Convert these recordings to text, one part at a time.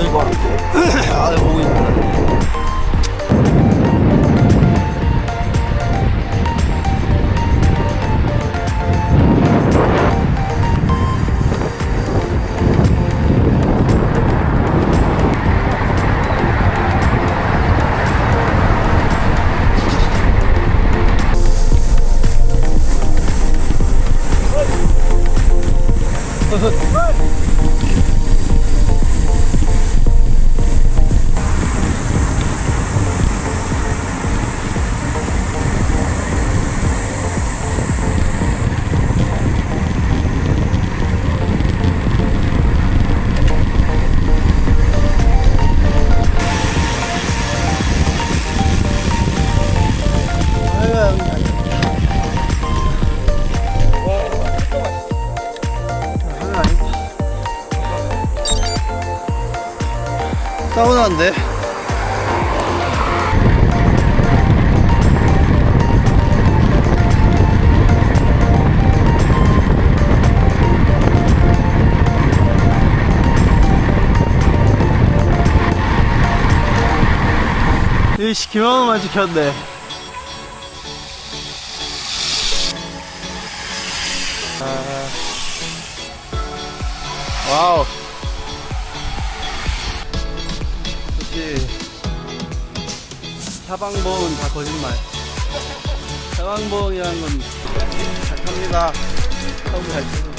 시청자분들과 함께 아, 보고 있 사우나인데? 이씨 김원호만 지켰네. 아, 와우 역시 사방봉은 다 거짓말. 사방봉이라는 건 착합니다. 처음 잘 치고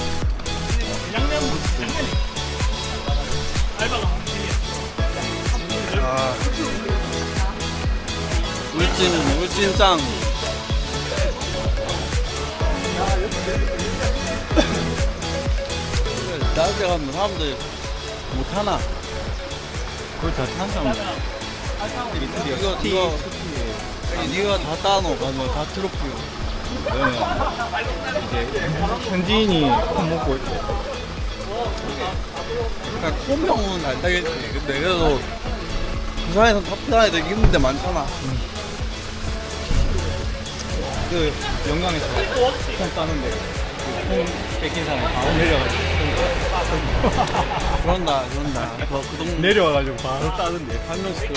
아, 울진 울진짱 낮에 가면 사람들 못 하나 그걸 다탄 사람 이거 이거 아니 니가 다 따노 가면 다 트로피요 이제 현지인이 콩 먹고 있고 그냥 코명은 안 따겠지. 근데 그래도 부산에서 되기 힘든 데 많잖아. 그 영광에서 콩 따는데 그콩 뺏긴 사람이 바로 내려가지고 그런다 그런다. 그, 그 동네 내려와가지고 바로 따는데. 한 명씩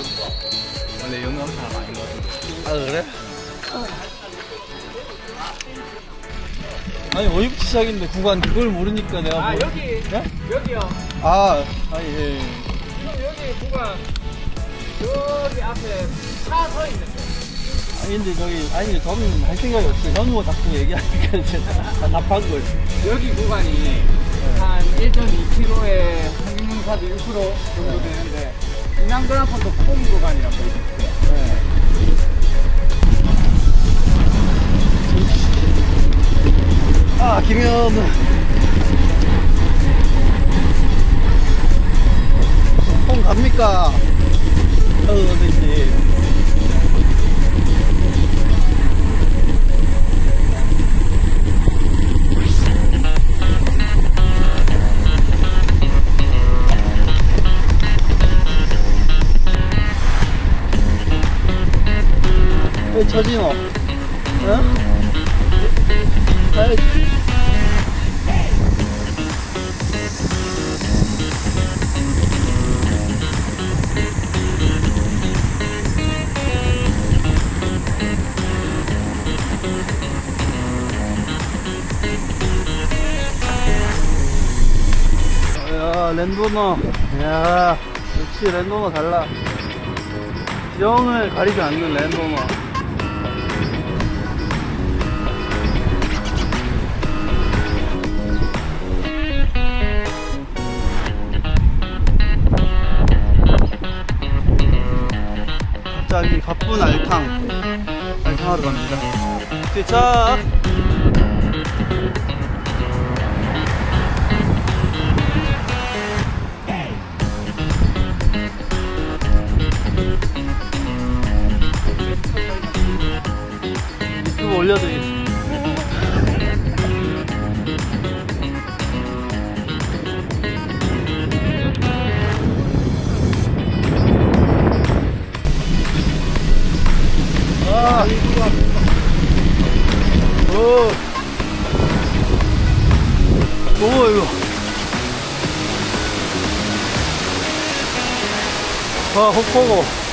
원래 영광 사람 아닌 것 같은데. 아 그래? 아니 어육지 시작인데 구간 그걸 모르니까 내가 아 뭐- 여기. 네? 여기요. 아 아니 예. 여기 구간. 여기 앞에 차 서 있는데 아니 근데 저기 아니 저는 할 생각이 없어요. 현우가 자꾸 얘기하니까 이제 다 답한 거지 여기 구간이 한 1.2km에 평균용사도 6% 정도 되는데 인양그라폰도 폼 구간이란 거 있어요. 아 김현우. 홈 갑니까? 어 어디 처진호? 응? 가야지 야 랜도너 야 역시 랜도너 달라 지형을 가리지 않는 랜도너 갑자기 바쁜 알탕. 알탕하러 갑니다. 도착 오. 오, 이거. 아, 헛보고.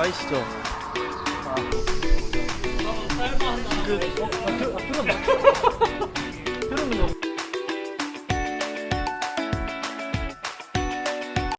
가이시죠. 아. 그, 어, 아, 들, 아, 들었나? 들었는 거.